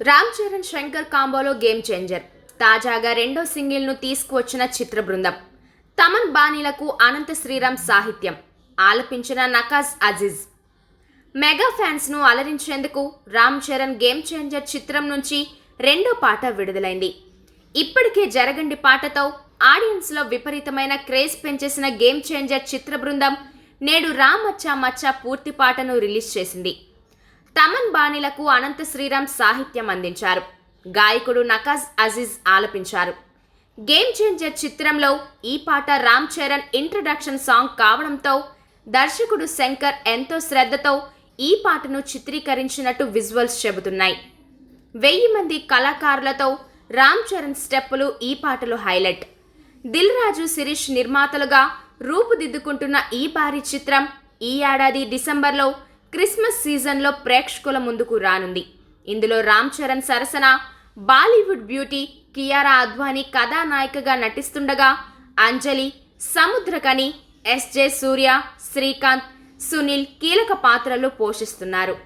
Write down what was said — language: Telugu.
రామ్ చరణ్ శంకర్ కాంబోలో గేమ్ చేంజర్. తాజాగా రెండో సింగిల్ను తీసుకువచ్చిన చిత్ర బృందం. తమన్ బాణీలకు అనంత శ్రీరామ్ సాహిత్యం. ఆలపించిన నకాజ్ అజీజ్. మెగా ఫ్యాన్స్ను అలరించేందుకు రామ్ చరణ్ గేమ్ చేంజర్ చిత్రం నుంచి రెండో పాట విడుదలైంది. ఇప్పటికే జరగండి పాటతో ఆడియన్స్లో విపరీతమైన క్రేజ్ పెంచేసిన గేమ్ చేంజర్ చిత్ర బృందం నేడు రామ్ మచ్చా మచ్చా పూర్తి పాటను రిలీజ్ చేసింది. తమన్ బాణీలకు అనంత శ్రీరామ్ సాహిత్యం అందించారు. గాయకుడు నకాజ్ అజీజ్ ఆలపించారు. గేమ్ చేంజర్ చిత్రంలో ఈ పాట రామ్ చరణ్ ఇంట్రడక్షన్ సాంగ్ కావడంతో దర్శకుడు శంకర్ ఎంతో శ్రద్ధతో ఈ పాటను చిత్రీకరించినట్టు విజువల్స్ చెబుతున్నాయి. వెయ్యి మంది కళాకారులతో రామ్ చరణ్ స్టెప్పులు ఈ పాటలో హైలైట్ దిల్ రాజు శిరీష్ నిర్మాతలుగా రూపుదిద్దుకుంటున్న ఈ భారీ చిత్రం ఈ ఏడాది డిసెంబర్లో క్రిస్మస్ సీజన్లో ప్రేక్షకుల ముందుకు రానుంది. ఇందులో రామ్ చరణ్ సరసన బాలీవుడ్ బ్యూటీ కియారా అద్వానీ కథానాయికగా నటిస్తుండగా అంజలి సముద్రకని ఎస్జే సూర్య శ్రీకాంత్ సునీల్ కీలక పాత్రలు పోషిస్తున్నారు.